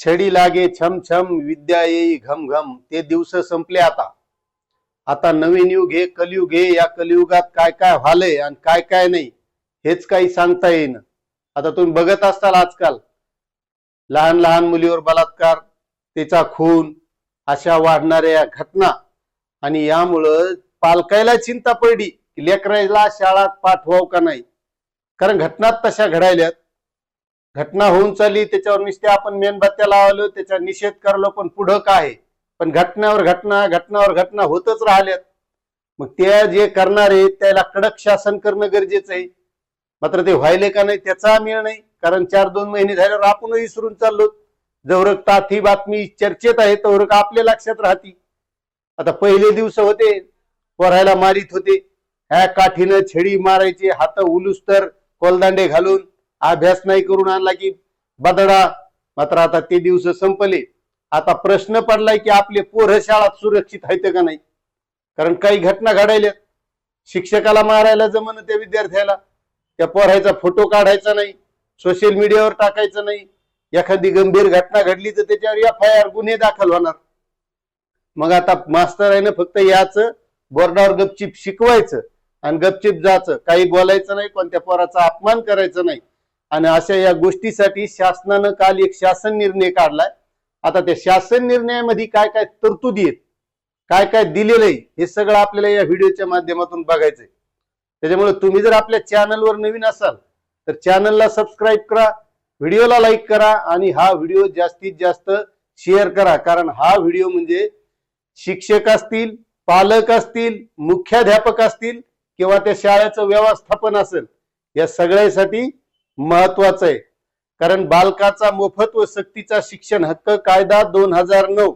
छडी लागे छम छम विद्या येई घम घम. ते दिवस संपले आता. आता नवीन युग हे कलियुग हे या कलियुगात काय काय व्हालंय आणि काय काय नाही हेच काही सांगता येईन. आता तुम्ही बघत असताल आजकाल. लहान लहान मुलीवर बलात्कार तिचा खून अशा वाढणाऱ्या घटना. आणि यामुळं पालकायला चिंता पडली की लेकरायला शाळात पाठवाव का नाही? कारण घटना तशा घडायल्यात. घटना होऊन चालली त्याच्यावर नुसते आपण मेणबत्त्या लावलो त्याचा निषेध करलो पण पुढं काय? पण घटनावर घटना घटनावर घटना होतच राहिल्यात. मग त्या जे करणारे त्याला कडक शासन करणं गरजेचं आहे. मात्र ते व्हायले का नाही त्याचा मेळ नाही. कारण चार दोन महिने झाल्यावर आपण विसरून चाललो. जवरक तात ही बातमी चर्चेत आहे तवरक आपल्या लक्षात राहती. आता पहिले दिवस होते पोरायला मारित होते. ह्या काठीनं छडी मारायचे हात उलूस तर कोलदांडे घालून अभ्यास नाही करून आणला की बदडा. मात्र आता ते दिवस संपले. आता प्रश्न पडलाय की आपले पोरं शाळात सुरक्षित आहेत का नाही? कारण काही घटना घडायल्यात शिक्षकाला मारायला जमन त्या विद्यार्थ्याला. त्या पोरायचा फोटो काढायचा नाही. सोशल मीडियावर टाकायचं नाही. एखादी गंभीर घटना घडली तर त्याच्यावर एफ आय आर गुन्हे दाखल होणार. मग आता मास्तर आहे ना फक्त याच बोर्डावर गपचिप शिकवायचं. आणि गपचिप जायचं. काही बोलायचं नाही कोणत्या पोराचा अपमान करायचा नाही. आणि अशा या गोष्टीसाठी शासनानं काल एक शासन निर्णय काढलाय. आता त्या शासन निर्णयामध्ये काय काय तरतुदी आहेत काय काय दिलेलं आहे हे सगळं आपल्याला या व्हिडिओच्या माध्यमातून बघायचंय. त्याच्यामुळे तुम्ही जर आपल्या चॅनलवर नवीन असाल तर चॅनलला सबस्क्राईब करा व्हिडिओला लाईक करा आणि हा व्हिडिओ जास्तीत जास्त शेअर करा. कारण हा व्हिडिओ म्हणजे शिक्षक असतील पालक असतील मुख्याध्यापक असतील किंवा त्या शाळेचं व्यवस्थापन असेल या सगळ्यासाठी महत्वाचं आहे कारण बालकाचा मोफत व सक्तीचा शिक्षण हक्क कायदा दोन हजार नऊ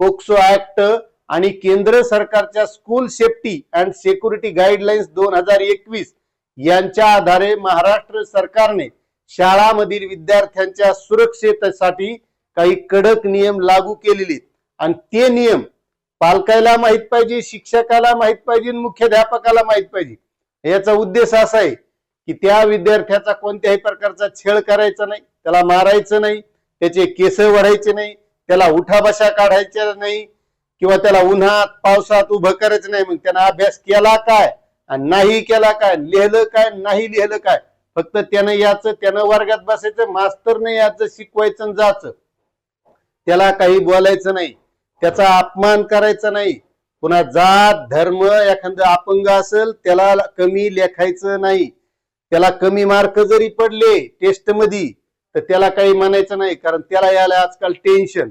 पोक्सो ऍक्ट आणि केंद्र सरकारच्या school safety and security guidelines दोन हजार एकवीस यांच्या आधारे महाराष्ट्र सरकारने शाळामधील विद्यार्थ्यांच्या सुरक्षेसाठी काही कडक नियम लागू केलेले आहेत. आणि ते नियम पालकाला माहीत पाहिजे शिक्षकाला माहीत पाहिजे मुख्याध्यापकाला माहीत पाहिजे याचा उद्देश असा आहे की त्या विद्यार्थ्याचा कोणत्याही प्रकारचा छेड करायचा नाही त्याला मारायचं नाही त्याचे केस वढायचे नाही त्याला उठाबशा काढायच्या नाही किंवा त्याला उन्हात पावसात उभं करायचं नाही मग त्यानं अभ्यास केला काय? आणि नाही केला काय? लिहिलं काय? नाही लिहिलं काय? फक्त त्यानं याचं त्यानं वर्गात बसायचं मास्तरने याचं शिकवायचं जायचं. त्याला काही बोलायचं नाही. त्याचा अपमान करायचा नाही. पुन्हा जात धर्म एखादं अपंग असेल त्याला कमी लेखायचं नाही. त्याला कमी मार्क जरी पडले टेस्टमध्ये तर त्याला काही म्हणायचं नाही कारण त्याला यायला आजकाल टेन्शन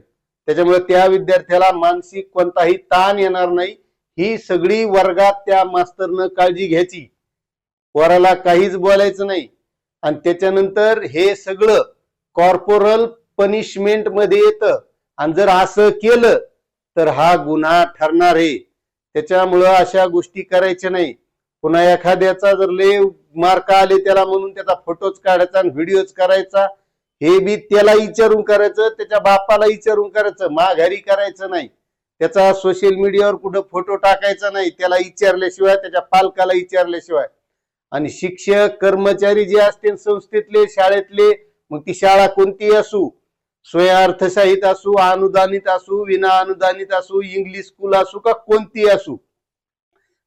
त्याच्यामुळे त्या विद्यार्थ्याला मानसिक कोणताही ताण येणार नाही. ही सगळी वर्गात त्या मास्तरनं काळजी घ्यायची. वराला काहीच बोलायचं नाही. आणि त्याच्यानंतर हे सगळं कॉर्पोरल पनिशमेंटमध्ये येतं. आणि जर असं केलं तर हा गुन्हा ठरणार आहे. त्याच्यामुळं अशा गोष्टी करायच्या नाही. पुन्हा एखाद्याचा जर लय मार्क आले त्याला म्हणून त्याचा फोटोच काढायचा आणि व्हिडिओच करायचा हे बी त्याला विचारून करायचं त्याच्या बापाला विचारून करायचं माघारी करायचं नाही. त्याचा सोशल मीडियावर कुठं फोटो टाकायचा नाही त्याला विचारल्याशिवाय त्याच्या पालकाला विचारल्याशिवाय. आणि शिक्षक कर्मचारी जे असतील संस्थेतले शाळेतले मग ती शाळा कोणतीही असू? स्वयंअर्थसहित असू अनुदानित असू विना अनुदानित असू इंग्लिश स्कूल असू का कोणती असू?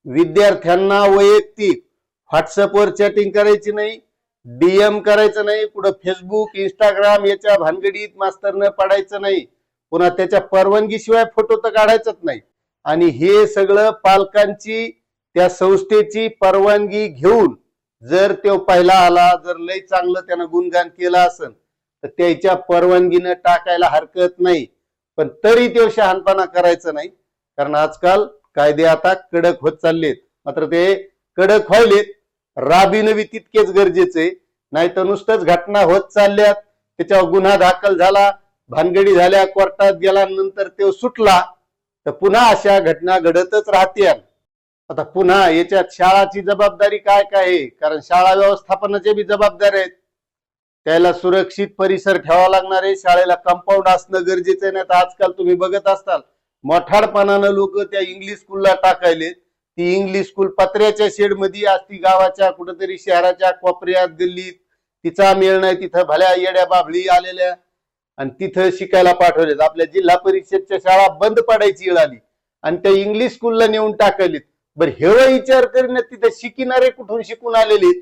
विद्यार्थ्यांना वैयक्तिक व्हॉट्सअपवर चॅटिंग करायची नाही डीएम करायचं नाही कुठं फेसबुक इंस्टाग्राम याच्या भानगडीत मास्तरनं पडायचं नाही पुन्हा त्याच्या परवानगीशिवाय फोटो तर काढायचंच नाही. आणि हे सगळं पालकांची त्या संस्थेची परवानगी घेऊन जर तो पहिला आला जर लय चांगलं त्यानं गुणगान केलं असेल तर त्याच्या परवानगीनं टाकायला हरकत नाही. पण तरी तो शहाणपणा करायचं नाही कारण आजकाल कायदे आता कडक होत चाललेत. मात्र ते कडक व्हायलेत. राबीनवी तितकेच गरजेचे नाही तर नुसतंच घटना होत चालल्यात. त्याच्यावर गुन्हा दाखल झाला भानगडी झाल्या कोर्टात गेला नंतर तो सुटला. तर पुन्हा अशा घटना घडतच राहत्या. आता पुन्हा याच्यात शाळाची जबाबदारी काय काय आहे? कारण शाळा व्यवस्थापनाचे बी जबाबदार आहेत. त्याला सुरक्षित परिसर ठेवावा लागणार आहे. शाळेला कंपाऊंड असणं गरजेचं आहे. नाही तर आजकाल तुम्ही बघत असताल. मोठाडपणानं लोक त्या इंग्लिश स्कूलला टाकायले. ती इंग्लिश स्कूल पत्र्याच्या शेडमध्ये असती गावाच्या कुठंतरी शहराच्या कोपऱ्यात गल्लीत तिचा मेळ नाही तिथं भल्या येड्या बाभळी आलेल्या. आणि तिथं शिकायला पाठवलेत. आपल्या जिल्हा परिषदच्या शाळा बंद पडायची वेळ आली. आणि त्या इंग्लिश स्कूलला नेऊन टाकलीत बरं हेवा विचार करण्यात तिथे शिकणारे कुठून शिकून आलेले?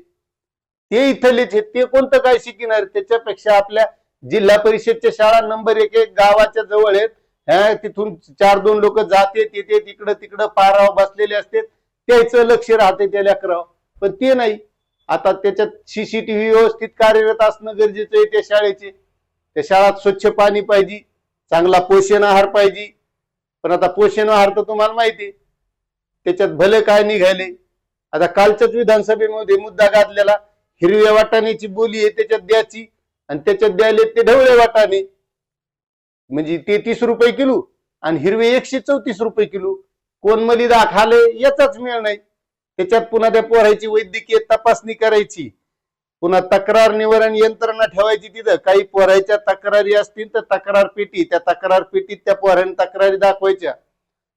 ते इथलेच आहेत. ते कोणतं काय शिकणार? त्याच्यापेक्षा आपल्या जिल्हा परिषदच्या शाळा नंबर एक एक गावाच्या जवळ आहेत. तिथून चार दोन लोक जाते तिथे तिकडं तिकडं पाराव बसलेले असते. त्याचं लक्ष राहते त्या लेकराव पण ते नाही. आता त्याच्यात सीसीटीव्ही व्यवस्थित कार्यरत असणं गरजेचं आहे त्या शाळेचे. त्या शाळेत स्वच्छ पाणी पाहिजे चांगला पोषण आहार पाहिजे. पण आता पोषण आहार तर तुम्हाला माहिती आहे. त्याच्यात भले काय निघाले. आता कालच्याच विधानसभेमध्ये मुद्दा गाजलेला हिरव्या वाटाण्याची बोली आहे त्याच्यात द्यायची. आणि त्याच्यात द्यायले ते ढवळे वाटाणे. म्हणजे ते तीस रुपये किलो आणि हिरवे एकशे चौतीस रुपये किलो. कोण मलिदा खाले याचाच मेळ नाही. त्याच्यात पुन्हा त्या पोरायची वैद्यकीय तपासणी करायची. पुन्हा तक्रार निवारण यंत्रणा ठेवायची तिथं. काही पोरायच्या तक्रारी असतील तर तक्रार पेटी. त्या तक्रार पेटीत त्या पोरांनी तक्रारी दाखवायच्या.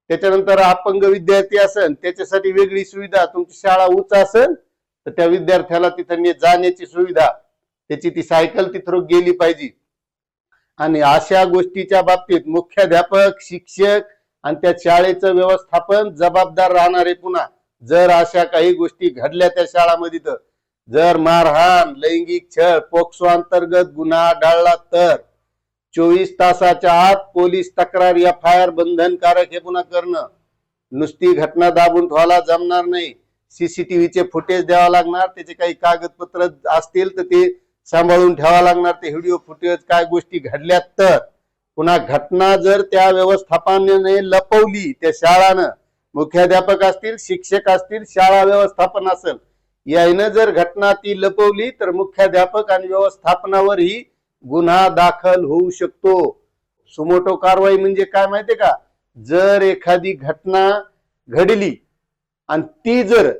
त्याच्यानंतर अपंग विद्यार्थी असन त्याच्यासाठी वेगळी सुविधा. तुमची शाळा उंच असन तर त्या विद्यार्थ्याला तिथं जाण्याची सुविधा. त्याची ती सायकल तिथं गेली पाहिजे. आणि अशा गोष्टीच्या बाबतीत मुख्याध्यापक शिक्षक आणि त्या शाळेचं व्यवस्थापन जबाबदार राहणार आहे पुन्हा जर अशा काही गोष्टी घडल्या त्या शाळामध्ये तर. जर मारहाण लैंगिक छळ पोक्सो अंतर्गत गुन्हा आढळला तर. चोवीस तासाच्या आत पोलीस तक्रार एफ आय आर बंधनकारक हे पुन्हा करणं. नुसती घटना दाबून ठेवायला जमणार नाही. सीसीटीव्हीचे फुटेज द्यावा लागणार त्याचे काही कागदपत्र असतील तर ते सांभाळून ठेवावं लागणार ते व्हिडिओ फुटेज काय गोष्टी घडल्यात तर. पुन्हा घटना जर त्या व्यवस्थापनाने लपवली त्या शाळानं मुख्याध्यापक असतील शिक्षक असतील शाळा व्यवस्थापन असेल यायनं जर घटना ती लपवली तर मुख्याध्यापक आणि व्यवस्थापनावरही गुन्हा दाखल होऊ शकतो. सुमोटो कारवाई म्हणजे काय माहितीये का? जर एखादी घटना घडली आणि ती जर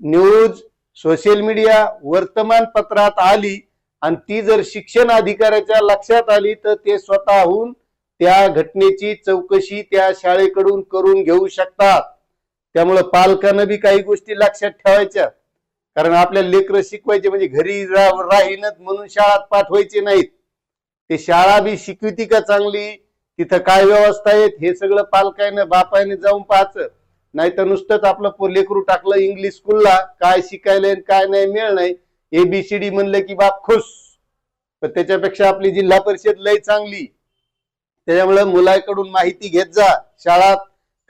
न्यूज सोशल मीडिया वर्तमानपत्रात आली आणि ती जर शिक्षण अधिकाऱ्याच्या लक्षात आली तर ते स्वतःहून त्या घटनेची चौकशी त्या शाळेकडून करून घेऊ शकतात. त्यामुळं पालकानं बी काही गोष्टी लक्षात ठेवायच्या. कारण आपल्या लेकरं शिकवायचे म्हणजे घरी राहीनच म्हणून शाळात पाठवायचे नाहीत. ते शाळा बी शिकविती का चांगली? तिथं काय व्यवस्था आहेत? हे सगळं पालकानं बापाने जाऊन पाहायचं. नाही तर नुसतंच आपलं लेकरू टाकलं इंग्लिश स्कूलला काय शिकायला आणि काय नाही मिळ नाही एबीसीडी म्हणलं की बाप खुश. पण त्याच्यापेक्षा आपली जिल्हा परिषद लय चांगली. त्याच्यामुळे मुलाकडून माहिती घेत जा. शाळात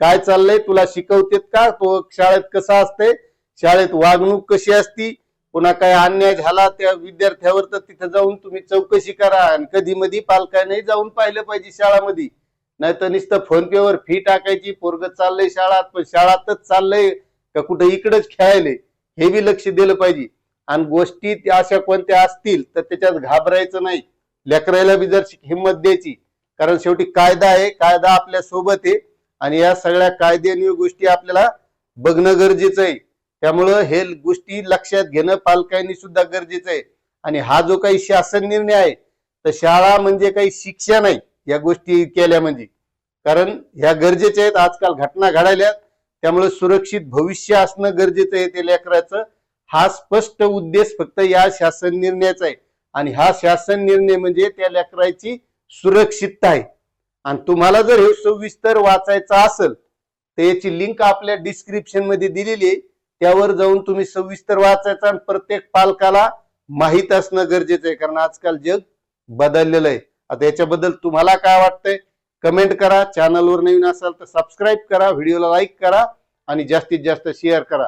काय चाललंय तुला शिकवतेत का? तो शाळेत कसा असते शाळेत वागणूक कशी असती? पुन्हा काय अन्याय झाला त्या विद्यार्थ्यावर तर तिथं जाऊन तुम्ही चौकशी करा. आणि कधी मधी पालकाने जाऊन पाहिलं पाहिजे शाळामध्ये. नाही तर नुसतं फोन पे वर फी टाकायची. पोरग चाललंय शाळात पण शाळातच चाललंय का कुठं इकडच खेळायले? हे बी लक्ष दिलं पाहिजे. आणि गोष्टी त्या अशा कोणत्या असतील तर त्याच्यात घाबरायचं नाही. लेकरायला बी जर हिंमत द्यायची. कारण शेवटी कायदा आहे कायदा आपल्यासोबत आहे. आणि या सगळ्या कायदेनीय गोष्टी आपल्याला बघणं गरजेचं आहे. त्यामुळं हे गोष्टी लक्षात घेणं पालकांनी सुद्धा गरजेचं आहे. आणि हा जो काही शासन निर्णय आहे तर शाळा म्हणजे काही शिक्षा नाही या गोष्टी केल्या म्हणजे. कारण ह्या गरजेच्या आहेत आजकाल घटना घडायल्यात. त्यामुळे सुरक्षित भविष्य असणं गरजेचं आहे ते लेकराचं. हा स्पष्ट उद्देश फक्त या शासन निर्णयाचा आहे. आणि हा शासन निर्णय म्हणजे त्या लेकराची सुरक्षितता आहे. आणि तुम्हाला जर हे सविस्तर वाचायचं असेल तर याची लिंक आपल्या डिस्क्रिप्शनमध्ये दिलेली आहे. त्यावर जाऊन तुम्ही सविस्तर वाचायचं आणि प्रत्येक पालकाला माहीत असणं गरजेचं आहे. कारण आजकाल जग बदललेलं आहे. आता याच्याबद्दल तुम्हाला काय वाटतंय? कमेंट करा. चॅनलवर नवीन असाल तर सबस्क्राईब करा. व्हिडिओला लाईक करा. आणि जास्तीत जास्त शेअर करा.